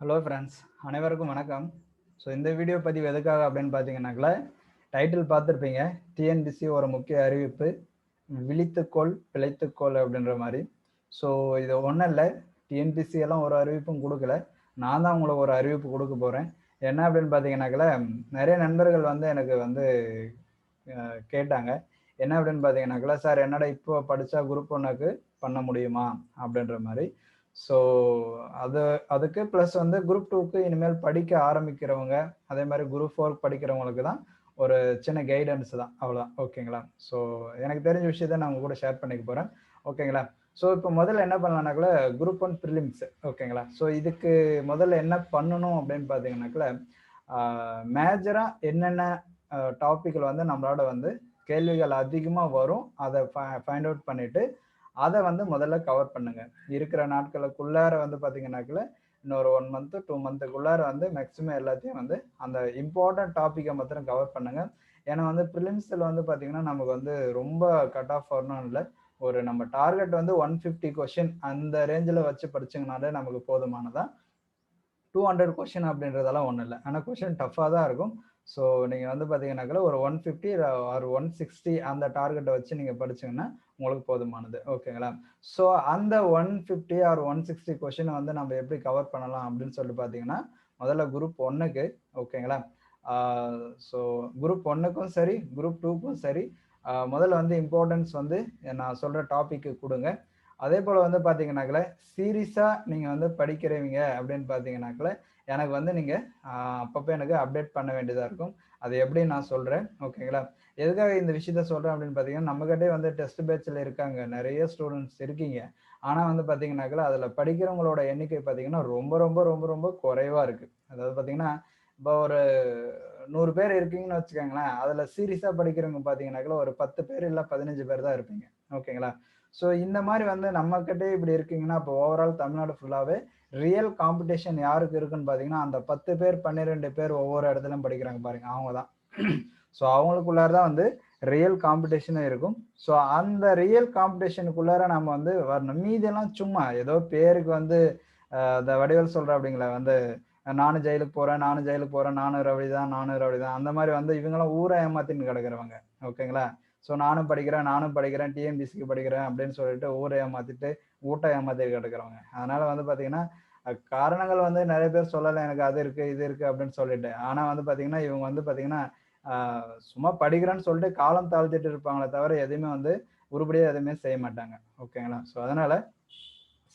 Hello friends அனைவருக்கும் வணக்கம். So இந்த வீடியோ பதிவு எதுக்காக அப்படின்னு பார்த்தீங்கன்னாக்கல டைட்டில் பார்த்துருப்பீங்க. டிஎன்பிசி ஒரு முக்கிய அறிவிப்பு. விழித்துக்கோள் பிழைத்துக்கோள் அப்படின்ற மாதிரி. ஸோ இது ஒன்றும் இல்லை. டிஎன்பிசி எல்லாம் ஒரு அறிவிப்பும் கொடுக்கல. நான் தான் உங்களுக்கு ஒரு அறிவிப்பு கொடுக்க போகிறேன் என்ன அப்படின்னு பார்த்தீங்கன்னாக்கல நிறைய நண்பர்கள் வந்து எனக்கு வந்து கேட்டாங்க. என்ன அப்படின்னு பார்த்தீங்கன்னாக்கல சார் என்னடா இப்போ படித்தா குரூப் ஒன்றுக்கு பண்ண முடியுமா? அப்படின்ற மாதிரி. ஸோ அது அதுக்கு ப்ளஸ் வந்து குரூப் டூக்கு இனிமேல் படிக்க ஆரம்பிக்கிறவங்க அதே மாதிரி குரூப் ஃபோர் படிக்கிறவங்களுக்கு தான் ஒரு சின்ன கைடன்ஸ் தான். அவ்வளோதான் ஓகேங்களா ஸோ எனக்கு தெரிஞ்ச விஷயத்த நான் உங்க கூட ஷேர் பண்ணிக்க போகிறேன் ஓகேங்களா ஸோ இப்போ முதல்ல என்ன பண்ணலாம்னாக்கல குரூப் ஒன் ப்ரிலிம்ஸ் ஓகேங்களா ஸோ இதுக்கு முதல்ல என்ன பண்ணணும் அப்படின்னு பார்த்தீங்கன்னாக்கல மேஜராக என்னென்ன டாப்பிக்கில் வந்து நம்மளோட வந்து கேள்விகள் அதிகமாக வரும் அதை ஃபைண்ட் அவுட் பண்ணிவிட்டு அதை வந்து முதல்ல கவர் பண்ணுங்க. இருக்கிற நாட்களுக்குள்ளார வந்து பார்த்தீங்கன்னாக்கல இன்னொரு ஒன் மந்த்து டூ மந்த்துக்குள்ளார வந்து மேக்ஸிமம் எல்லாத்தையும் வந்து அந்த இம்பார்ட்டன்ட் டாப்பிக்கை மாத்திரம் கவர் பண்ணுங்க. ஏன்னா வந்து ப்ரிலிம்ஸில் வந்து பார்த்தீங்கன்னா நமக்கு வந்து ரொம்ப கட் ஆஃப் வரணும் இல்லை. ஒரு நம்ம டார்கெட் வந்து ஒன் ஃபிஃப்டி கொஷின் அந்த ரேஞ்சில் வச்சு படிச்சிங்கனாலே நமக்கு போதுமானதான் டூ ஹண்ட்ரட் கொஷின் அப்படின்றதெல்லாம் ஒன்றும் இல்லை. ஆனால் கொஷின் டஃப்பாக தான் இருக்கும். ஸோ நீங்கள் வந்து பார்த்தீங்கன்னாக்கா ஒரு ஒன் ஃபிஃப்டி ஒரு ஒன் சிக்ஸ்டி அந்த டார்கெட்டை வச்சு நீங்கள் படிச்சிங்கன்னா உங்களுக்கு போதுமானது. ஓகேங்களா? ஸோ அந்த one fifty or one sixty கொஷினை வந்து நம்ம எப்படி கவர் பண்ணலாம் அப்படின்னு சொல்லிட்டு பார்த்தீங்கன்னா முதல்ல குரூப் ஒன்றுக்கு ஓகேங்களா? ஸோ குரூப் ஒன்றுக்கும் சரி குரூப் டூக்கும் சரி முதல்ல வந்து இம்பார்ட்டன்ஸ் வந்து நான் சொல்கிற டாப்பிக்கு கொடுங்க. அதே போல் வந்து பார்த்தீங்கன்னாக்கல சீரியஸாக நீங்கள் வந்து படிக்கிறவங்க அப்படின்னு பார்த்தீங்கன்னாக்கல எனக்கு வந்து நீங்கள் அப்பப்போ எனக்கு அப்டேட் பண்ண வேண்டியதாக இருக்கும். அது எப்படி நான் சொல்கிறேன் ஓகேங்களா எதுக்காக இந்த விஷயத்த சொல்கிறேன் அப்படின்னு பார்த்தீங்கன்னா நம்மக்கிட்டே வந்து டெஸ்ட் பேட்சில் இருக்காங்க. நிறைய ஸ்டூடெண்ட்ஸ் இருக்கீங்க. ஆனால் வந்து பார்த்தீங்கன்னாக்கல அதில் படிக்கிறவங்களோட எண்ணிக்கை பார்த்தீங்கன்னா ரொம்ப ரொம்ப ரொம்ப ரொம்ப குறைவாக இருக்குது அதாவது பார்த்தீங்கன்னா இப்போ ஒரு நூறு பேர் இருக்கீங்கன்னு வச்சுக்கோங்களேன் அதில் சீரியஸாக படிக்கிறவங்க பார்த்தீங்கன்னாக்கல ஒரு பத்து பேர் இல்லை பதினஞ்சு பேர் தான் இருப்பீங்க. ஓகேங்களா ஸோ இந்த மாதிரி வந்து நம்மக்கிட்டே இப்படி இருக்கீங்கன்னா இப்போ ஓவரால் தமிழ்நாடு ஃபுல்லாகவே ரியல் காம்படிஷன் யாருக்கு இருக்குன்னு பார்த்தீங்கன்னா அந்த பத்து பேர் பன்னிரெண்டு பேர் ஒவ்வொரு இடத்துலையும் படிக்கிறாங்க பாருங்க அவங்க தான் ஸோ அவங்களுக்குள்ளார தான் வந்து ரியல் காம்படிஷனும் இருக்கும். ஸோ அந்த ரியல் காம்படிஷனுக்குள்ளார நம்ம வந்து வரணும். மீதியெல்லாம் சும்மா ஏதோ பேருக்கு வந்து இந்த வடிவல் சொல்கிற அப்படிங்களா வந்து நானும் ஜெயிலுக்கு போகிறேன் நானும் ஜெயிலுக்கு போகிறேன் நானும் அப்படி தான் நானும் ரவுடி தான் அந்த மாதிரி வந்து இவங்கெல்லாம் ஊரை ஏமாத்தின்னு கிடக்குறவங்க. ஓகேங்களா ஸோ நானும் படிக்கிறேன் நானும் படிக்கிறேன் டிஎன்பிசிக்கு படிக்கிறேன் அப்படின்னு சொல்லிட்டு ஊரை ஏமாத்திட்டு ஊட்ட ஏமாத்தி கிடக்குறவங்க. அதனால வந்து பார்த்தீங்கன்னா காரணங்கள் வந்து நிறைய பேர் சொல்லலை எனக்கு அது இருக்கு இது இருக்கு அப்படின்னு சொல்லிட்டு. ஆனால் வந்து பார்த்தீங்கன்னா இவங்க வந்து பார்த்தீங்கன்னா சும்மா படிக்கிறேன்னு சொல்லிட்டு காலம் தாழ்த்திட்டு இருப்பாங்களே தவிர எதுவுமே வந்து உருப்படியாக எதுவுமே செய்ய மாட்டாங்க. ஓகேங்களா ஸோ அதனால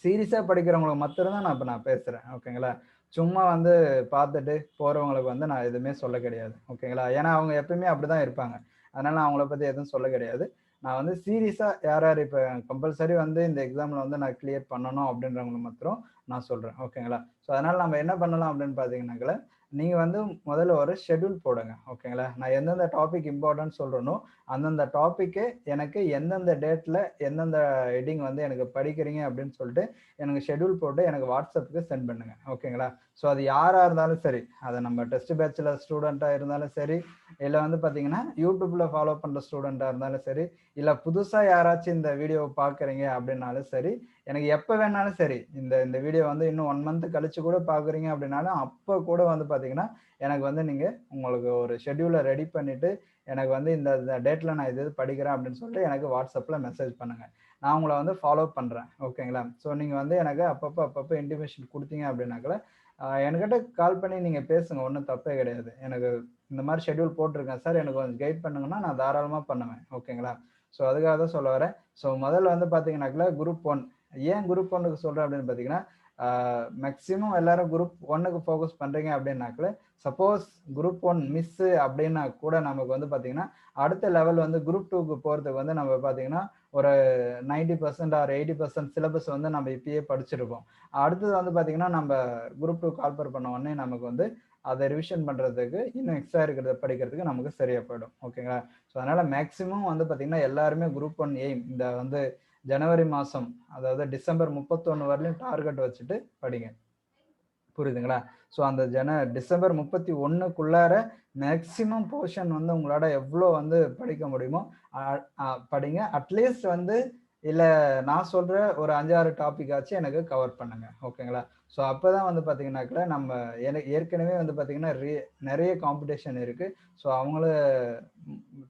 சீரியஸாக படிக்கிறவங்களுக்கு மட்டும்தான் நான் இப்போ நான் பேசுகிறேன் ஓகேங்களா சும்மா வந்து பார்த்துட்டு போகிறவங்களுக்கு வந்து நான் எதுவுமே சொல்ல கிடையாது. ஓகேங்களா ஏன்னா அவங்க எப்பயுமே அப்படி தான் இருப்பாங்க. அதனால நான் அவங்கள பற்றி எதுவும் சொல்ல கிடையாது. நான் வந்து சீரியஸாக யார் யார் இப்போ கம்பல்சரி வந்து இந்த எக்ஸாமில் வந்து நான் கிளியர் பண்ணணும் அப்படின்றவங்க மாத்திரம் நான் சொல்கிறேன் ஓகேங்களா ஸோ அதனால் நம்ம என்ன பண்ணலாம் அப்படின்னு பார்த்தீங்கன்னாக்கல நீங்கள் வந்து முதல்ல ஒரு ஷெட்யூல் போடுங்க ஓகேங்களா நான் எந்தெந்த டாபிக் இம்பார்ட்டன்ட் சொல்கிறனோ அந்தந்த டாப்பிக்கு எனக்கு எந்தெந்த டேட்டில் எந்தெந்த ஹெட்டிங் வந்து எனக்கு படிக்கிறீங்க அப்படின்னு சொல்லிட்டு எனக்கு ஷெட்யூல் போட்டு எனக்கு வாட்ஸ்அப்புக்கு சென்ட் பண்ணுங்கள் ஓகேங்களா ஸோ அது யாராக இருந்தாலும் சரி அதை நம்ம டெஸ்ட் பேட்சில் ஸ்டூடெண்ட்டாக இருந்தாலும் சரி இல்லை வந்து பார்த்தீங்கன்னா யூடியூப்பில் ஃபாலோ பண்ணுற ஸ்டூடெண்ட்டாக இருந்தாலும் சரி இல்லை புதுசாக யாராச்சும் இந்த வீடியோவை பார்க்குறீங்க அப்படின்னாலும் சரி எனக்கு எப்போ வேணாலும் சரி இந்த இந்த வீடியோ வந்து இன்னும் ஒன் மந்த் கழிச்சு கூட பார்க்குறீங்க அப்படின்னாலும் அப்போ கூட வந்து பார்த்தீங்கன்னா எனக்கு வந்து நீங்கள் உங்களுக்கு ஒரு ஷெட்யூலை ரெடி பண்ணிவிட்டு எனக்கு வந்து இந்த டேட்டில் நான் இது படிக்கிறேன் அப்படின்னு சொல்லிட்டு எனக்கு வாட்ஸ்அப்பில் மெசேஜ் பண்ணுங்கள் நான் உங்களை வந்து ஃபாலோ பண்ணுறேன் ஓகேங்களா ஸோ நீங்கள் வந்து எனக்கு அப்பப்போ அப்பப்போ இன்டிமேஷன் கொடுத்தீங்க அப்படின்னாக்கல என்கிட்ட கால் பண்ணி நீங்கள் பேசுங்க. ஒன்றும் தப்பே கிடையாது. எனக்கு இந்த மாதிரி ஷெட்யூல் போட்டிருக்கேன். சார் எனக்கு கொஞ்சம் கைட் பண்ணுங்கன்னா நான் தாராளமாக பண்ணுவேன். ஓகேங்களா ஸோ அதுக்காக தான் சொல்ல வரேன். ஸோ முதல்ல வந்து பார்த்தீங்கன்னாக்கல குரூப் ஒன் ஏன் குரூப் ஒன்றுக்கு சொல்கிறேன் அப்படின்னு பார்த்தீங்கன்னா மேக்ஸிமம் எல்லாரும் குரூப் ஒன்னுக்கு ஃபோக்கஸ் பண்ணுறீங்க அப்படின்னாக்கல சப்போஸ் குரூப் ஒன் மிஸ்ஸு அப்படின்னா கூட நமக்கு வந்து பார்த்தீங்கன்னா அடுத்த லெவல் வந்து குரூப் டூக்கு போகிறதுக்கு வந்து நம்ம பார்த்தீங்கன்னா ஒரு ninety percent or eighty percent syllabus வந்து நம்ம இப்பயே படிச்சிருக்கோம் அடுத்தது வந்து பார்த்தீங்கன்னா நம்ம குரூப் டூ கால்பர் பண்ண உடனே நமக்கு வந்து அதை ரிவிஷன் பண்ணுறதுக்கு இன்னும் எக்ஸ்ட்ரா இருக்கிறத படிக்கிறதுக்கு நமக்கு சரியாக போயிடும். ஓகேங்களா ஸோ அதனால் மேக்ஸிமம் வந்து பார்த்திங்கன்னா எல்லாருமே குரூப் ஒன் எய்ம் இந்த வந்து ஜனவரி மாதம் அதாவது டிசம்பர் முப்பத்தொன்று வரலையும் டார்கெட் வச்சுட்டு படிங்க. புரியுதுங்களா? ஸோ அந்த ஜன டிசம்பர் முப்பத்தி ஒன்றுக்குள்ளார மேக்சிமம் போர்ஷன் வந்து உங்களால் எவ்வளோ வந்து படிக்க முடியுமோ படிங்க. அட்லீஸ்ட் வந்து இல்லை நான் சொல்கிற ஒரு அஞ்சாறு டாபிக் ஆச்சு எனக்கு கவர் பண்ணுங்க. ஓகேங்களா? ஸோ அப்போ தான் வந்து பார்த்தீங்கன்னாக்கல நம்ம எனக்கு ஏற்கனவே வந்து பார்த்தீங்கன்னா நிறைய காம்படிஷன் இருக்குது ஸோ அவங்கள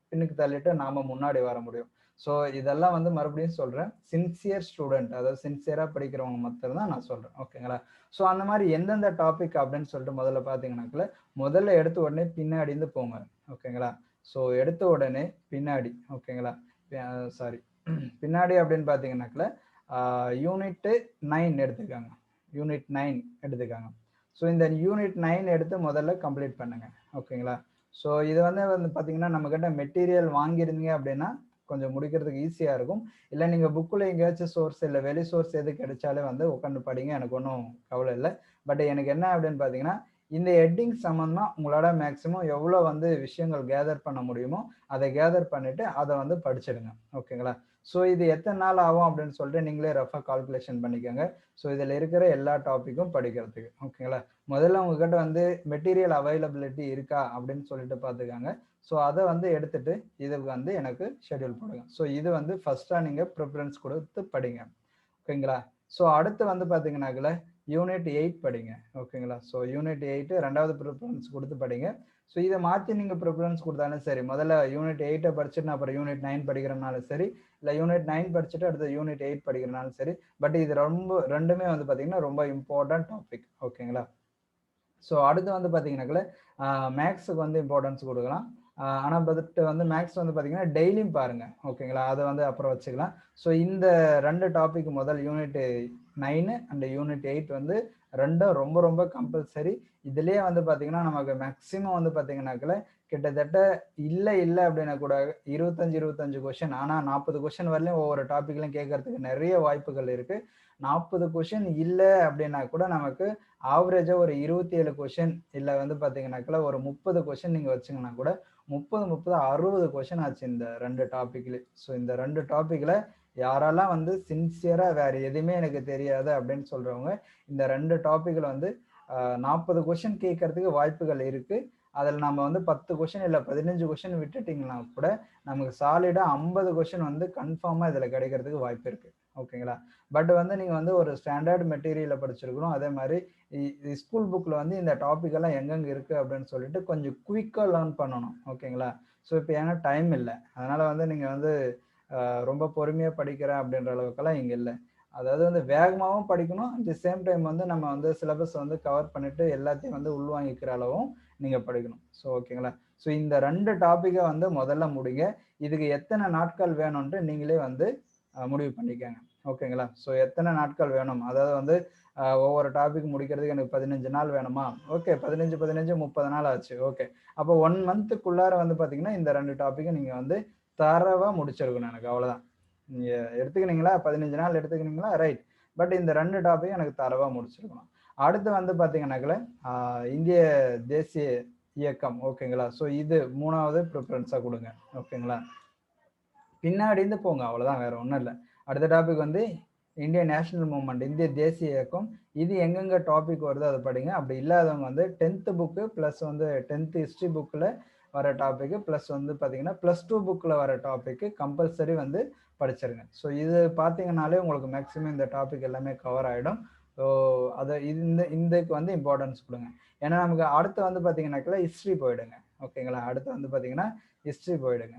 பின்னுக்கு தள்ளிட்டு நாம் முன்னாடி வர முடியும். ஸோ இதெல்லாம் வந்து மறுபடியும் சொல்கிறேன் சின்சியர் ஸ்டூடெண்ட் அதாவது சின்சியராக படிக்கிறவங்க மட்டும் தான் நான் சொல்கிறேன் ஓகேங்களா ஸோ அந்த மாதிரி எந்தெந்த டாபிக் அப்படின்னு சொல்லிட்டு முதல்ல பார்த்தீங்கன்னாக்கல முதல்ல எடுத்த உடனே பின்னாடி இருந்து போங்க. ஓகேங்களா ஸோ எடுத்த உடனே பின்னாடி. ஓகேங்களா சாரி பின்னாடி அப்படின்னு பார்த்தீங்கன்னாக்கல யூனிட்டு நைன் எடுத்துக்காங்க. யூனிட் நைன் எடுத்துக்காங்க. ஸோ இந்த யூனிட் நைன் எடுத்து முதல்ல கம்ப்ளீட் பண்ணுங்க. ஓகேங்களா ஸோ இது வந்து வந்து பார்த்தீங்கன்னா நம்மக்கிட்ட மெட்டீரியல் வாங்கியிருந்தீங்க அப்படின்னா கொஞ்சம் முடிக்கிறதுக்கு ஈஸியாக இருக்கும். இல்லை நீங்கள் புக்கில் எங்கேயாச்சும் சோர்ஸ் இல்லை வெளி சோர்ஸ் எது கிடைச்சாலே வந்து உட்காந்து படிங்க. எனக்கு ஒன்றும் கவலை இல்லை. பட் எனக்கு என்ன அப்படின்னு பார்த்தீங்கன்னா இந்த ஹெட்டிங் சம்மந்தமாக உங்களால் மேக்ஸிமம் எவ்வளோ வந்து விஷயங்கள் கேதர் பண்ண முடியுமோ அதை கேதர் பண்ணிட்டு அதை வந்து படிச்சிடுங்க. ஓகேங்களா ஸோ இது எத்தனை நாள் ஆகும் அப்படின்னு சொல்லிட்டு நீங்களே ரஃபாக கால்குலேஷன் பண்ணிக்கோங்க. ஸோ இதில் இருக்கிற எல்லா டாப்பிக்கும் படிக்கிறதுக்கு. ஓகேங்களா முதல்ல உங்ககிட்ட வந்து மெட்டீரியல் அவைலபிலிட்டி இருக்கா அப்படின்னு சொல்லிட்டு பார்த்துக்காங்க ஸோ அதை வந்து எடுத்துட்டு இதுக்கு வந்து எனக்கு ஷெடியூல் போடுங்க. ஸோ இது வந்து ஃபர்ஸ்ட்டாக நீங்கள் ப்ரிஃபரன்ஸ் கொடுத்து படிங்க. ஓகேங்களா ஸோ அடுத்து வந்து பார்த்தீங்கன்னாக்கல யூனிட் எயிட் படிங்க. ஓகேங்களா ஸோ யூனிட் எயிட்டு ரெண்டாவது ப்ரிஃபரன்ஸ் கொடுத்து படிங்க. ஸோ இதை மாற்றி நீங்கள் ப்ரிஃபரன்ஸ் கொடுத்தாலும் சரி முதல்ல யூனிட் எயிட்டை படிச்சுட்டு அப்புறம் யூனிட் நைன் படிக்கிறனாலும் சரி இல்லை யூனிட் நைன் படிச்சுட்டு அடுத்த யூனிட் எயிட் படிக்கிறனாலும் சரி பட் இது ரொம்ப ரெண்டுமே வந்து பார்த்தீங்கன்னா ரொம்ப இம்பார்ட்டன்ட் டாபிக் ஓகேங்களா ஸோ அடுத்து வந்து பார்த்தீங்கன்னாக்கல மேக்ஸுக்கு வந்து இம்பார்ட்டன்ஸ் கொடுக்கலாம். ஆனால் பட் வந்து மேக்ஸ் வந்து பார்த்தீங்கன்னா டெய்லியும் பாருங்கள் ஓகேங்களா அதை வந்து அப்புறம் வச்சுக்கலாம். ஸோ இந்த ரெண்டு டாபிக் முதல் unit nine and unit eight வந்து ரெண்டும் ரொம்ப ரொம்ப கம்பல்சரி இதுலேயே வந்து பார்த்தீங்கன்னா நமக்கு மேக்ஸிமம் வந்து பார்த்தீங்கன்னாக்கில் கிட்டத்தட்ட இல்லை இல்லை அப்படின்னா கூட இருபத்தஞ்சு இருபத்தஞ்சு கொஷின் ஆனால் நாற்பது கொஷின் வரலையும் ஒவ்வொரு டாப்பிக்லையும் கேட்கறதுக்கு நிறைய வாய்ப்புகள் இருக்குது நாற்பது கொஷின் இல்லை அப்படின்னா கூட நமக்கு ஆவரேஜாக ஒரு இருபத்தி ஏழு கொஷின் இல்லை வந்து பார்த்தீங்கன்னாக்கல ஒரு முப்பது கொஷின் நீங்கள் வச்சிங்கன்னா கூட முப்பது முப்பது அறுபது கொஷின் ஆச்சு இந்த ரெண்டு டாப்பிக்ல ஸோ இந்த ரெண்டு டாப்பிக்கில் யாரெல்லாம் வந்து சின்சியராக வேறு எதுவுமே எனக்கு தெரியாது அப்படின்னு சொல்கிறவங்க இந்த ரெண்டு டாப்பிக்கில் வந்து நாற்பது கொஷின் கேட்கறதுக்கு வாய்ப்புகள் இருக்குது அதில் நம்ம வந்து பத்து கொஷின் இல்லை பதினஞ்சு கொஷின் விட்டுட்டிங்கன்னா கூட நமக்கு சாலிடாக ஐம்பது கொஷின் வந்து கன்ஃபார்மாக இதில் கிடைக்கிறதுக்கு வாய்ப்பு இருக்குது ஓகேங்களா? பட் வந்து நீங்கள் வந்து ஒரு ஸ்டாண்டர்ட் மெட்டீரியலை படிச்சிருக்கணும். அதே மாதிரி ஸ்கூல் புக்கில் வந்து இந்த டாபிக் எல்லாம் எங்கெங்கே இருக்குது அப்படின்னு சொல்லிட்டு கொஞ்சம் குயிக்காக லேர்ன் பண்ணணும். ஓகேங்களா? ஸோ இப்போ ஏன்னா டைம் இல்லை. அதனால் வந்து நீங்கள் வந்து ரொம்ப பொறுமையாக படிக்கிறேன் அப்படின்ற அளவுக்கெல்லாம் இங்கே இல்லை. அதாவது வந்து வேகமாகவும் படிக்கணும். அட் தி சேம் டைம் வந்து நம்ம வந்து சிலபஸ் வந்து கவர் பண்ணிட்டு எல்லாத்தையும் வந்து உள்வாங்கிக்கிற அளவும் நீங்கள் படிக்கணும். ஸோ ஓகேங்களா? ஸோ இந்த ரெண்டு டாப்பிக்கை வந்து முதல்ல முடிங்க. இதுக்கு எத்தனை நாட்கள் வேணும்ன்ட்டு நீங்களே வந்து முடிவு பண்ணிக்கோங்க. ஓகேங்களா? ஸோ எத்தனை நாட்கள் வேணும்? அதாவது வந்து ஒவ்வொரு டாபிக் முடிக்கிறதுக்கு எனக்கு பதினஞ்சு நாள் வேணுமா? ஓகே பதினஞ்சு பதினஞ்சு முப்பது நாள் ஆச்சு. ஓகே அப்போ ஒன் மந்த்துக்குள்ளார வந்து பார்த்தீங்கன்னா இந்த ரெண்டு டாப்பிக்கை நீங்கள் வந்து தரவாக முடிச்சிருக்கணும் எனக்கு. அவ்வளோதான் நீங்கள் எடுத்துக்கினீங்களா? பதினஞ்சு நாள் எடுத்துக்கினீங்களா? ரைட் பட் இந்த ரெண்டு டாபிக் எனக்கு தரவாக முடிச்சிருக்கணும். அடுத்து வந்து பார்த்தீங்கன்னாக்கல இந்திய தேசிய இயக்கம். ஓகேங்களா ஸோ இது மூணாவது ப்ரிஃபரன்ஸாக கொடுங்க. ஓகேங்களா பின்னாடி இருந்து போங்க அவ்வளோதான் வேற ஒன்றும் இல்லை. அடுத்த டாபிக் வந்து இந்திய நேஷனல் மூவ்மெண்ட் இந்திய தேசிய இயக்கம் இது எங்கெங்க டாபிக் வருதோ அதை படிங்க. அப்படி இல்லாதவங்க வந்து டென்த்து புக்கு ப்ளஸ் வந்து டென்த்து ஹிஸ்ட்ரி புக்கில் வர டாப்பிக்கு ப்ளஸ் வந்து பார்த்தீங்கன்னா ப்ளஸ் டூ புக்கில் வர டாப்பிக்கு கம்பல்சரி வந்து படிச்சிருங்க. ஸோ இது பார்த்தீங்கனாலே உங்களுக்கு மேக்ஸிமம் இந்த டாபிக் எல்லாமே கவர் ஆகிடும் ஸோ அதை இந்த இதுக்கு வந்து இம்பார்ட்டன்ஸ் கொடுங்க. ஏன்னா நமக்கு அடுத்து வந்து பார்த்தீங்கன்னாக்கில் ஹிஸ்ட்ரி போயிடுங்க. ஓகேங்களா அடுத்து வந்து பார்த்தீங்கன்னா ஹிஸ்ட்ரி போயிடுங்க.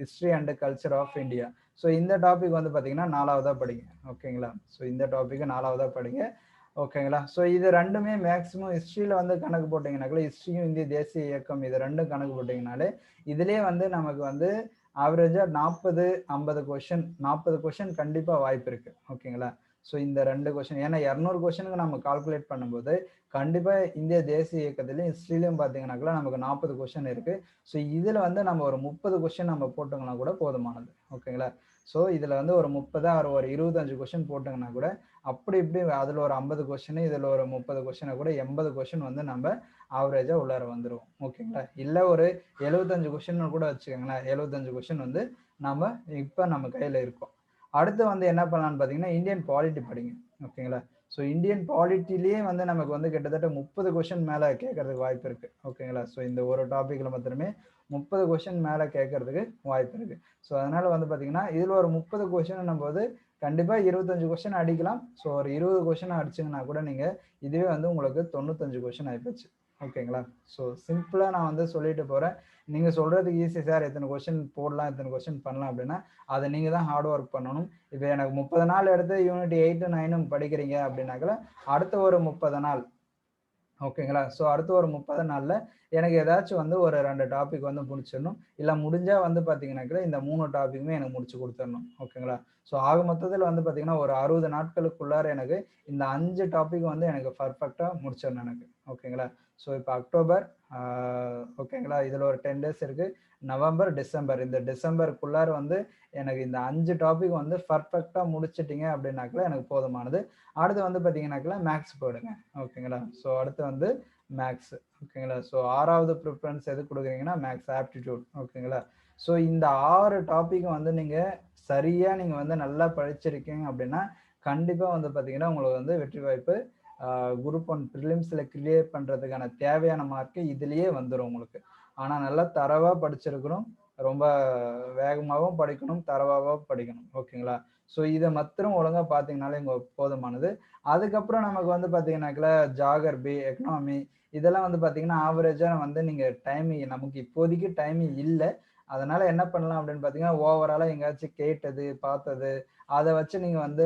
History and culture of India so இந்த டாபிக் வந்து பார்த்தீங்கன்னா நாலாவதாக படிங்க. ஓகேங்களா ஸோ இந்த டாப்பிக்கு நாலாவதாக படிங்க. ஓகேங்களா ஸோ இது ரெண்டுமே மேக்ஸிமம் ஹிஸ்ட்ரியில் வந்து கணக்கு போட்டிங்கனாக்கா ஹிஸ்ட்ரியும் இந்திய தேசிய இயக்கம் இது ரெண்டும் கணக்கு போட்டிங்கனாலே இதுலேயே வந்து நமக்கு வந்து ஆவரேஜாக நாற்பது ஐம்பது கொஷின் நாற்பது கொஷின் கண்டிப்பாக வாய்ப்பு இருக்குது ஓகேங்களா ஸோ இந்த ரெண்டு கொஷின் ஏன்னா இரநூறு கொஷனுக்கு நம்ம கால்குலேட் பண்ணும்போது கண்டிப்பாக இந்திய தேசிய இயக்கத்துலையும் ஹிஸ்ட்ரிலையும் பார்த்தீங்கன்னாக்கா நமக்கு நாற்பது கொஷின் இருக்குது ஸோ இதில் வந்து நம்ம ஒரு முப்பது கொஷின் நம்ம போட்டோங்கன்னா கூட போதுமானது. ஓகேங்களா ஸோ இதில் வந்து ஒரு முப்பது ஆறு ஒரு இருபத்தஞ்சு கொஷின் போட்டோங்கன்னா கூட அப்படி இப்படி அதில் ஒரு ஐம்பது கொஷின் இதில் ஒரு முப்பது கொஷினை கூட எண்பது கொஷின் வந்து நம்ம ஆவரேஜாக உள்ளார வந்துடுவோம் ஓகேங்களா இல்லை ஒரு எழுபத்தஞ்சு கொஷின்னு கூட வச்சுக்கோங்களேன். எழுபத்தஞ்சு கொஷின் வந்து நம்ம இப்போ நம்ம கையில் இருக்கோம். அடுத்து வந்து என்ன பண்ணலான்னு பார்த்தீங்கன்னா இந்தியன் பாலிட்டி படிங்க. ஓகேங்களா ஸோ இந்தியன் பாலிட்டிலேயே வந்து நமக்கு வந்து கிட்டத்தட்ட முப்பது கொஷின் மேலே கேட்கறதுக்கு வாய்ப்பு இருக்கு. ஓகேங்களா ஸோ இந்த ஒரு டாப்பிக்கில் மாத்திரமே முப்பது கொஷின் மேலே கேட்கறதுக்கு வாய்ப்பு இருக்கு. ஸோ அதனால வந்து பார்த்தீங்கன்னா இதில் ஒரு முப்பது கொஷின் போது கண்டிப்பாக இருபத்தஞ்சு கொஷின் அடிக்கலாம். ஸோ ஒரு இருபது கொஷின் அடிச்சிங்கன்னா கூட நீங்கள் இதுவே வந்து உங்களுக்கு தொண்ணூத்தஞ்சு கொஷின் ஆகிப்போச்சு ஓகேங்களா ஸோ சிம்பிளாக நான் வந்து சொல்லிட்டு போகிறேன் நீங்கள் சொல்கிறதுக்கு ஈஸி சார் எத்தனை கொஷின் போடலாம் எத்தனை கொஷின் பண்ணலாம் அப்படின்னா அதை நீங்கள் தான் ஹார்ட் ஒர்க் பண்ணணும். இப்போ எனக்கு முப்பது நாள் எடுத்து யூனிட் எயிட்டு நைனும் படிக்கிறீங்க அப்படின்னாக்கல அடுத்த ஒரு முப்பது நாள். ஓகேங்களா ஸோ அடுத்த ஒரு முப்பது நாளில் எனக்கு ஏதாச்சும் வந்து ஒரு ரெண்டு டாபிக் வந்து முடிச்சிடணும் இல்லை முடிஞ்சால் வந்து பார்த்தீங்கன்னாக்கா இந்த மூணு டாப்பிக்குமே எனக்கு முடிச்சு கொடுத்துடணும். ஓகேங்களா ஸோ ஆக மொத்தத்தில் வந்து பார்த்தீங்கன்னா ஒரு அறுபது நாட்களுக்குள்ளார எனக்கு இந்த அஞ்சு டாபிக் வந்து எனக்கு பர்ஃபெக்டாக முடிச்சிடணும் எனக்கு. ஓகேங்களா ஸோ இப்போ அக்டோபர் ஓகேங்களா இதில் ஒரு டென் டேஸ் இருக்குது நவம்பர் டிசம்பர் இந்த டிசம்பருக்குள்ளார வந்து எனக்கு இந்த அஞ்சு டாபிக் வந்து பர்ஃபெக்டாக முடிச்சிட்டிங்க அப்படின்னாக்கல எனக்கு போதுமானது. அடுத்து வந்து பார்த்தீங்கன்னாக்கல மேக்ஸ் போயிடுங்க ஓகேங்களா ஸோ அடுத்து வந்து மேக்ஸ் ஓகேங்களா ஸோ ஆறாவது ப்ரிஃபரன்ஸ் எது கொடுக்குறீங்கன்னா மேக்ஸ் ஆப்டிடியூட் ஓகேங்களா ஸோ இந்த ஆறு டாப்பிக்கை வந்து நீங்கள் சரியாக நீங்கள் வந்து நல்லா படிச்சிருக்கீங்க அப்படின்னா கண்டிப்பாக வந்து பார்த்தீங்கன்னா உங்களுக்கு வந்து வெற்றி வாய்ப்பு குரூப் ஒன் ப்ரிலிம்ஸில் கிளியர் பண்ணுறதுக்கான தேவையான மார்க்கு இதுலேயே வந்துடும் உங்களுக்கு. ஆனால் நல்லா தரவாக படிச்சிருக்கணும் ரொம்ப வேகமாகவும் படிக்கணும் தரவாகவும் படிக்கணும் ஓகேங்களா ஸோ இதை மாத்திரம் ஒழுங்காக பார்த்தீங்கனாலே இங்கே போதுமானது. அதுக்கப்புறம் நமக்கு வந்து பார்த்தீங்கன்னாக்கில் ஜாகர்பி எக்கனாமி இதெல்லாம் வந்து பார்த்தீங்கன்னா ஆவரேஜாக வந்து நீங்கள் டைமிங் நமக்கு இப்போதைக்கு டைமிங் இல்லை. அதனால என்ன பண்ணலாம் அப்படின்னு பார்த்தீங்கன்னா ஓவராலாக எங்கேயாச்சும் கேட்டது பார்த்தது அதை வச்சு நீங்கள் வந்து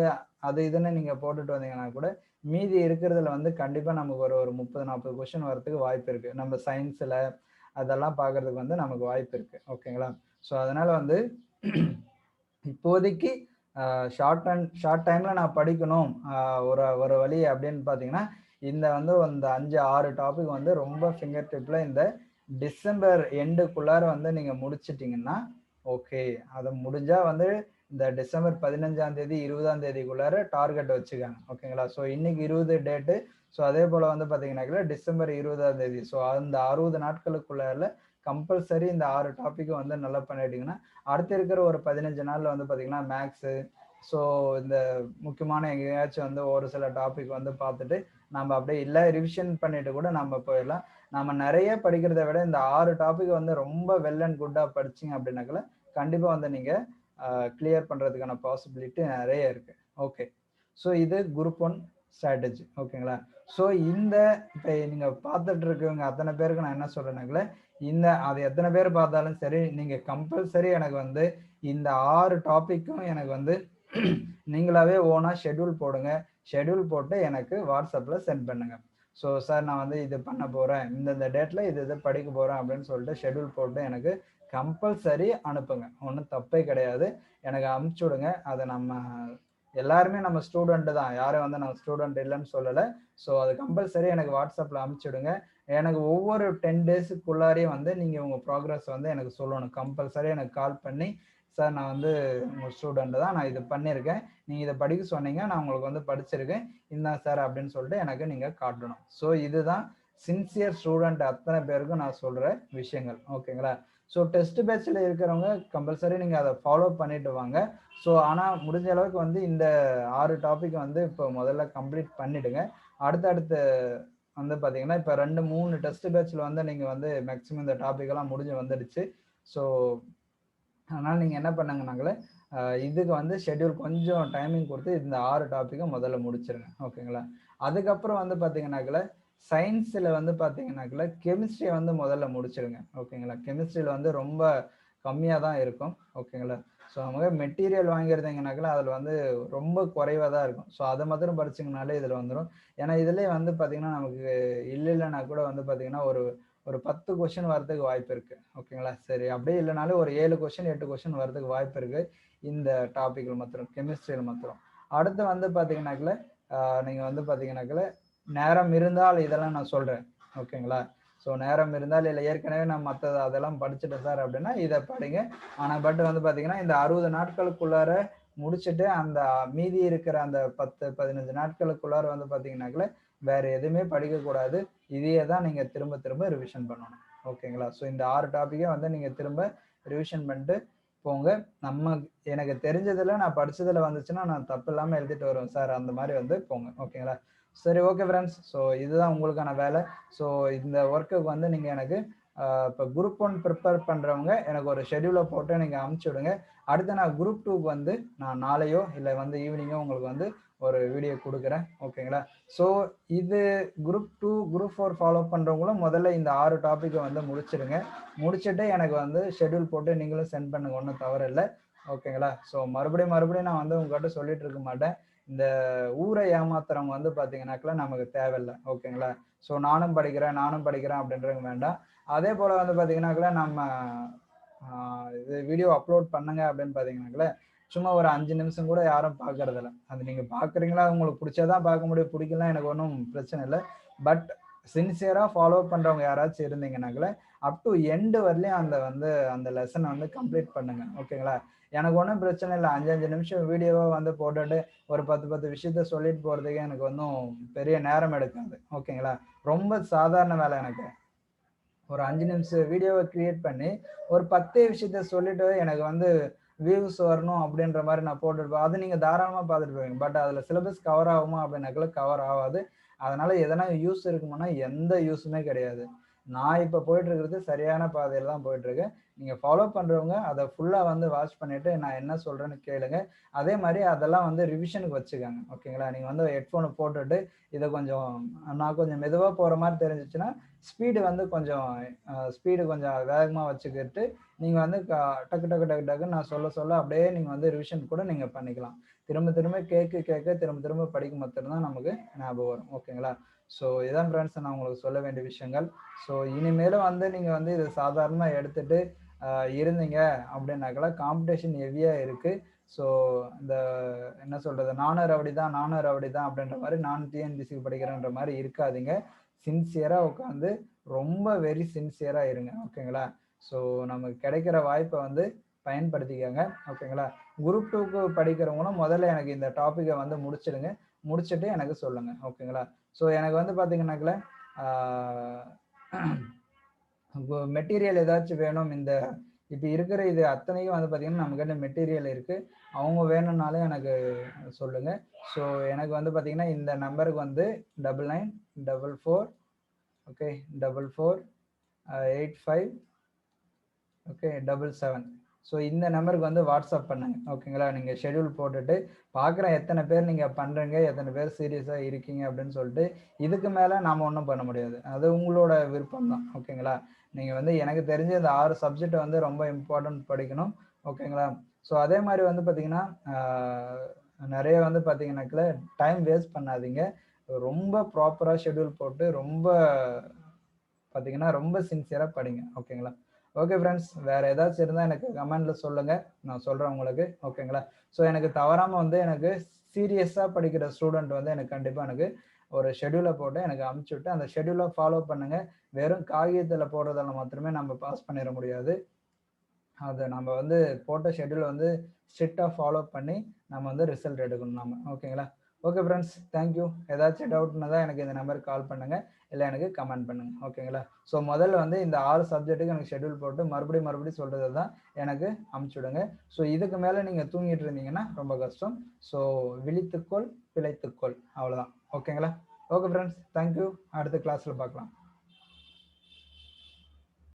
அது இதுன்னு நீங்கள் போட்டுட்டு வந்தீங்கன்னா கூட மீதி இருக்கிறதுல வந்து கண்டிப்பாக நமக்கு ஒரு ஒரு முப்பது நாற்பது கொஷின் வரதுக்கு வாய்ப்பு இருக்குது நம்ம சயின்ஸில் அதெல்லாம் பார்க்கறதுக்கு வந்து நமக்கு வாய்ப்பு இருக்குது ஓகேங்களா ஸோ அதனால் வந்து இப்போதைக்கு ஷார்ட் அண்ட் ஷார்ட் டைமில் நான் படிக்கணும். ஒரு ஒரு வழி அப்படின்னு பார்த்தீங்கன்னா இந்த வந்து இந்த அஞ்சு ஆறு டாபிக் வந்து ரொம்ப ஃபிங்கர் டிப்பில் இந்த டிசம்பர் எண்டுக்குள்ளார வந்து நீங்கள் முடிச்சிட்டிங்கன்னா ஓகே அதை முடிஞ்சால் வந்து இந்த டிசம்பர் பதினஞ்சாம் தேதி இருபதாம் தேதிக்குள்ளார டார்கெட் வச்சுக்காங்க ஓகேங்களா ஸோ இன்னைக்கு இருபது டேட்டு ஸோ அதே போல் வந்து பார்த்தீங்கன்னாக்கா டிசம்பர் இருபதாம் தேதி. ஸோ அந்த அறுபது நாட்களுக்குள்ளார கம்பல்சரி இந்த ஆறு டாப்பிக்கை வந்து நல்லா பண்ணிட்டீங்கன்னா அடுத்து இருக்கிற ஒரு பதினஞ்சு நாளில் வந்து பார்த்தீங்கன்னா மேக்ஸு ஸோ இந்த முக்கியமான எங்கேயாச்சும் வந்து ஒரு சில டாபிக் வந்து பார்த்துட்டு நம்ம அப்படியே இல்லை ரிவிஷன் பண்ணிட்டு கூட நம்ம போயிடலாம். நம்ம நிறைய படிக்கிறத விட இந்த ஆறு டாபிக் வந்து ரொம்ப வெல் அண்ட் குட்டாக படிச்சிங்க அப்படின்னாக்கல கண்டிப்பாக வந்து நீங்கள் கிளியர் பண்ணுறதுக்கான பாசிபிலிட்டி நிறைய இருக்கு. ஓகே ஸோ இது குரூப் ஒன் ஸ்ட்ராட்டஜி ஓகேங்களா ஸோ இந்த இப்போ நீங்கள் பார்த்துட்டு இருக்கவங்க அத்தனை பேருக்கு நான் என்ன சொல்கிறேன்னாக்கல இந்த அது எத்தனை பேர் பார்த்தாலும் சரி நீங்கள் கம்பல்சரி எனக்கு வந்து இந்த ஆறு டாப்பிக்கும் எனக்கு வந்து நீங்களாவே ஓனாக ஷெட்யூல் போடுங்க. ஷெட்யூல் போட்டு எனக்கு வாட்ஸ்அப்பில் சென்ட் பண்ணுங்க. ஸோ சார் நான் வந்து இது பண்ண போகிறேன் இந்தந்த டேட்டில் இது இது படிக்க போகிறேன் அப்படின்னு சொல்லிட்டு ஷெட்யூல் போட்டு எனக்கு கம்பல்சரி அனுப்புங்க. ஒன்றும் தப்பே கிடையாது. எனக்கு அமுச்சு விடுங்க. அதை நம்ம எல்லாருமே நம்ம ஸ்டூடெண்ட்டு தான். யாரும் வந்து நம்ம ஸ்டூடெண்ட் இல்லைன்னு சொல்லலை. ஸோ அது கம்பல்சரி எனக்கு வாட்ஸ்அப்பில் அமுச்சுடுங்க எனக்கு ஒவ்வொரு டென் டேஸுக்குள்ளாரையும் வந்து நீங்கள் உங்கள் ப்ராக்ரஸ் வந்து எனக்கு சொல்லணும். கம்பல்சரி எனக்கு கால் பண்ணி சார் நான் வந்து உங்கள் ஸ்டூடெண்ட் தான். நான் இது பண்ணியிருக்கேன். நீங்கள் இதை படிக்க சொன்னீங்க. நான் உங்களுக்கு வந்து படிச்சிருக்கேன். இந்த சார் அப்படின்னு சொல்லிட்டு எனக்கு நீங்கள் காட்டணும். ஸோ இதுதான் சின்சியர் ஸ்டூடெண்ட் அத்தனை பேருக்கும் நான் சொல்கிற விஷயங்கள். ஓகேங்களா ஸோ டெஸ்ட் பேட்சில் இருக்கிறவங்க கம்பல்சரி நீங்கள் அதை ஃபாலோ பண்ணிட்டு வாங்க. ஸோ ஆனால் முடிஞ்ச அளவுக்கு வந்து இந்த ஆறு டாபிக் வந்து இப்போ முதல்ல கம்ப்ளீட் பண்ணிடுங்க. அடுத்தடுத்து வந்து பார்த்தீங்கன்னா இப்போ ரெண்டு மூணு டெஸ்ட் பேட்சில் வந்து நீங்கள் வந்து மேக்ஸிமம் இந்த டாபிக் முடிஞ்சு வந்துடுச்சு. ஸோ அதனால் நீங்கள் என்ன பண்ணுங்கனாங்களே இதுக்கு வந்து ஷெட்யூல் கொஞ்சம் டைமிங் கொடுத்து இந்த ஆறு டாப்பிக்கை முதல்ல முடிச்சிருங்க. ஓகேங்களா? அதுக்கப்புறம் வந்து பார்த்தீங்கன்னாக்கல சயின்ஸில் வந்து பார்த்தீங்கன்னாக்கல கெமிஸ்ட்ரியை வந்து முதல்ல முடிச்சிருங்க. ஓகேங்களா? கெமிஸ்ட்ரியில் வந்து ரொம்ப கம்மியாக தான் இருக்கும். ஓகேங்களா? ஸோ அவங்க மெட்டீரியல் வாங்கியிருந்தீங்கனாக்கல அதில் வந்து ரொம்ப குறைவாக தான் இருக்கும். ஸோ அதை மாத்திரம் படிச்சிங்கனாலே இதில் வந்துடும் ஏன்னா இதுலேயே வந்து பார்த்தீங்கன்னா நமக்கு இல்லை இல்லைன்னா கூட வந்து பார்த்தீங்கன்னா ஒரு ஒரு பத்து கொஷின் வரதுக்கு வாய்ப்பு இருக்கு. ஓகேங்களா? சரி. அப்படியே இல்லைனாலும் ஒரு ஏழு கொஷின் எட்டு கொஷின் வரதுக்கு வாய்ப்பு இருக்கு. இந்த டாபிக்ல மாத்திரம் கெமிஸ்ட்ரியில் மாத்திரம். அடுத்து வந்து பார்த்தீங்கன்னாக்கல நீங்கள் வந்து பார்த்தீங்கன்னாக்கல நேரம் இருந்தால் இதெல்லாம் நான் சொல்கிறேன் ஓகேங்களா? ஸோ நேரம் இருந்தால் இல்லை ஏற்கனவே நான் மற்றது அதெல்லாம் படிச்சுட்டேன் சார் அப்படின்னா இதை படிங்க. ஆனால் பட் வந்து பார்த்தீங்கன்னா இந்த அறுபது நாட்களுக்குள்ளார முடிச்சுட்டு அந்த மீதி இருக்கிற அந்த பத்து பதினஞ்சு நாட்களுக்குள்ளார வந்து பார்த்தீங்கன்னாக்கல வேற எதுவுமே படிக்கக்கூடாது. இதையே தான் நீங்கள் திரும்ப திரும்ப ரிவிஷன் பண்ணணும். ஓகேங்களா ஸோ இந்த ஆறு டாப்பிக்கை வந்து நீங்கள் திரும்ப ரிவிஷன் பண்ணிட்டு போங்க. நம்ம எனக்கு தெரிஞ்சதுல நான் படிச்சதுல வந்துச்சுன்னா நான் தப்பு இல்லாமல் எழுதிட்டு வருவேன் சார் அந்த மாதிரி வந்து போங்க. ஓகேங்களா சரி ஓகே ஃப்ரெண்ட்ஸ் ஸோ இதுதான் உங்களுக்கான வேலை. ஸோ இந்த ஒர்க்குக்கு வந்து நீங்கள் எனக்கு இப்போ குரூப் ஒன் ப்ரிப்பேர் பண்ணுறவங்க எனக்கு ஒரு ஷெடியூலை போட்டு நீங்கள் அமுச்சு விடுங்க. அடுத்து நான் குரூப் டூக்கு வந்து நான் நாளையோ இல்லை வந்து ஈவினிங்கோ உங்களுக்கு வந்து ஒரு வீடியோ கொடுக்குறேன். ஓகேங்களா ஸோ இது group two group four follow பண்ணுறவங்களும் முதல்ல இந்த ஆறு டாப்பிக்கை வந்து முடிச்சிடுங்க முடிச்சுட்டு எனக்கு வந்து ஷெட்யூல் போட்டு நீங்களும் சென்ட் பண்ணுங்க. ஒன்றும் தவறில்லை ஓகேங்களா ஸோ மறுபடியும் மறுபடியும் நான் வந்து உங்கள்கிட்ட சொல்லிட்டு இருக்க மாட்டேன். இந்த ஊரை ஏமாத்துறவங்க வந்து பார்த்தீங்கன்னாக்கா நமக்கு தேவையில்லை. ஓகேங்களா ஸோ நானும் படிக்கிறேன் நானும் படிக்கிறேன் அப்படின்றது வேண்டாம். அதே போல் வந்து பார்த்தீங்கன்னாக்கா நம்ம இது வீடியோ அப்லோட் பண்ணுங்க அப்படின்னு பார்த்தீங்கன்னாக்கா சும்மா ஒரு அஞ்சு நிமிஷம் கூட யாரும் பார்க்கறதில்ல. அது நீங்கள் பார்க்குறீங்களா உங்களுக்கு பிடிச்சாதான் பார்க்க முடியும் பிடிக்கலாம் எனக்கு ஒன்றும் பிரச்சனை இல்லை. பட் சின்சியராக ஃபாலோ பண்ணுறவங்க யாராச்சும் இருந்தீங்கன்னாக்கல அப் டு எண்டு வரலையும் அந்த வந்து அந்த லெசனை வந்து கம்ப்ளீட் பண்ணுங்க. ஓகேங்களா? எனக்கு ஒன்றும் பிரச்சனை இல்லை. அஞ்சு அஞ்சு நிமிஷம் வீடியோவாக வந்து போட்டுட்டு ஒரு பத்து பத்து விஷயத்த சொல்லிட்டு போகிறதுக்கு எனக்கு ஒன்றும் பெரிய நேரம் எடுக்காது. ஓகேங்களா? ரொம்ப சாதாரண வேலை எனக்கு. ஒரு அஞ்சு நிமிஷம் வீடியோவை கிரியேட் பண்ணி ஒரு பத்தே விஷயத்த சொல்லிட்டு எனக்கு வந்து வியூஸ் வரணும் அப்படின்ற மாதிரி நான் போட்டுருப்பேன். அது நீங்கள் தாராளமாக பார்த்துட்டு போவீங்க. பட் அதில் சிலபஸ் கவர் ஆகுமா அப்படின்னாக்கல கவர் ஆகாது. அதனால எதனா யூஸ் இருக்குமானா எந்த யூஸுமே கிடையாது. நான் இப்போ போயிட்டு இருக்கிறது சரியான பாதையில் தான் போயிட்டு இருக்கேன் நீங்கள் ஃபாலோ பண்ணுறவங்க அதை ஃபுல்லாக வந்து வாட்ச் பண்ணிட்டு நான் என்ன சொல்கிறேன்னு கேளுங்க. அதே மாதிரி அதெல்லாம் வந்து ரிவிஷனுக்கு வச்சுக்கோங்க. ஓகேங்களா? நீங்கள் வந்து ஹெட்ஃபோனை போட்டுட்டு இதை கொஞ்சம் நான் கொஞ்சம் மெதுவாக போகிற மாதிரி தெரிஞ்சிச்சுன்னா ஸ்பீடு வந்து கொஞ்சம் ஸ்பீடு கொஞ்சம் வேகமாக வச்சுக்கிட்டு நீங்கள் வந்து டக்கு டக்கு டக்கு டக்குன்னு நான் சொல்ல சொல்ல அப்படியே நீங்கள் வந்து ரிவிஷன் கூட நீங்கள் பண்ணிக்கலாம். திரும்ப திரும்ப கேட்க கேட்க திரும்ப திரும்ப படிக்கும் மட்டும்தான் நமக்கு ஞாபகம் வரும். ஓகேங்களா? ஸோ இதான் ஃப்ரெண்ட்ஸ் நான் உங்களுக்கு சொல்ல வேண்டிய விஷயங்கள். ஸோ இனிமேலும் வந்து நீங்கள் வந்து இதை சாதாரணமாக எடுத்துட்டு இருந்தீங்க அப்படின்னாக்கெல்லாம் காம்படிஷன் ஹெவியாக இருக்குது ஸோ இந்த என்ன சொல்கிறது நானும் ரவுடி தான் நானும் ரவுடி தான் அப்படின்ற மாதிரி நான் டிஎன்பிசிக்கு படிக்கிறேன்ற மாதிரி இருக்காதீங்க. சின்சியராக உட்காந்து ரொம்ப வெரி சின்சியராக இருங்க ஓகேங்களா? ஸோ நமக்கு கிடைக்கிற வாய்ப்பை வந்து பயன்படுத்திக்கோங்க ஓகேங்களா? குரூப் டூக்கு படிக்கிறவங்களும் முதல்ல எனக்கு இந்த டாப்பிக்கை வந்து முடிச்சிடுங்க. முடிச்சுட்டு எனக்கு சொல்லுங்க ஓகேங்களா? ஸோ எனக்கு வந்து பார்த்தீங்கன்னாக்கல மெட்டீரியல் ஏதாச்சும் வேணும் இந்த இப்போ இருக்கிற இது அத்தனைக்கும் வந்து பார்த்தீங்கன்னா நம்மக்கிட்ட மெட்டீரியல் இருக்குது அவங்க வேணும்னாலும் எனக்கு சொல்லுங்கள் ஸோ எனக்கு வந்து பார்த்தீங்கன்னா இந்த நம்பருக்கு வந்து double nine double four okay double four eight five okay double seven so இந்த நம்பருக்கு வந்து வாட்ஸ்அப் பண்ணுங்க. ஓகேங்களா நீங்கள் ஷெடியூல் போட்டுட்டு பார்க்குற எத்தனை பேர் நீங்கள் பண்ணுறீங்க எத்தனை பேர் சீரியஸாக இருக்கீங்க அப்படின்னு சொல்லிட்டு இதுக்கு மேலே நாம் ஒன்றும் பண்ண முடியாது. அது உங்களோட விருப்பம் தான். ஓகேங்களா நீங்கள் வந்து எனக்கு தெரிஞ்ச இந்த ஆறு சப்ஜெக்டை வந்து ரொம்ப இம்பார்ட்டன்ட் படிக்கணும். ஓகேங்களா ஸோ அதே மாதிரி வந்து பார்த்தீங்கன்னா நிறைய வந்து பார்த்தீங்கன்னாக்கில் டைம் வேஸ்ட் பண்ணாதீங்க. ரொம்ப ப்ராப்பராக ஷெடியூல் போட்டு ரொம்ப பார்த்தீங்கன்னா ரொம்ப சின்சியராக படிங்க. ஓகேங்களா ஓகே ஃப்ரெண்ட்ஸ் வேற ஏதாச்சும் இருந்தால் எனக்கு கமெண்ட்ல சொல்லுங்க. நான் சொல்றேன் உங்களுக்கு. ஓகேங்களா ஸோ எனக்கு தவறாம வந்து எனக்கு சீரியஸாக படிக்கிற ஸ்டூடெண்ட் வந்து எனக்கு கண்டிப்பாக எனக்கு ஒரு ஷெடியூலை போட்டு எனக்கு அமுச்சு விட்டு அந்த ஷெடியூலை ஃபாலோ பண்ணுங்க. வெறும் காகிதத்தில் போடுறதால மாத்திரமே நம்ம பாஸ் பண்ணிட முடியாது. அதை நம்ம வந்து போட்ட ஷெடியூலை வந்து ஸ்ட்ரிக்டாக ஃபாலோ பண்ணி நம்ம வந்து ரிசல்ட் எடுக்கணும் நம்ம ஓகேங்களா ஓகே ஃப்ரெண்ட்ஸ் தேங்க்யூ ஏதாச்சும் டவுட்னா தான் எனக்கு இந்த நம்பருக்கு கால் பண்ணுங்க. இல்லை எனக்கு கமெண்ட் பண்ணுங்க. ஓகேங்களா ஸோ முதல்ல வந்து இந்த ஆறு சப்ஜெக்ட்டுக்கு எனக்கு ஷெடியூல் போட்டு மறுபடியும் மறுபடியும் சொல்றது தான் எனக்கு அமுச்சு விடுங்க. ஸோ இதுக்கு மேலே நீங்கள் தூங்கிட்டு இருந்தீங்கன்னா ரொம்ப கஷ்டம். ஸோ விழித்துக்கொள் பிழைத்துக்கொள். அவ்வளோதான் ஓகேங்களா ஓகே ஃப்ரெண்ட்ஸ் தேங்க்யூ அடுத்த கிளாஸில் பார்க்கலாம்.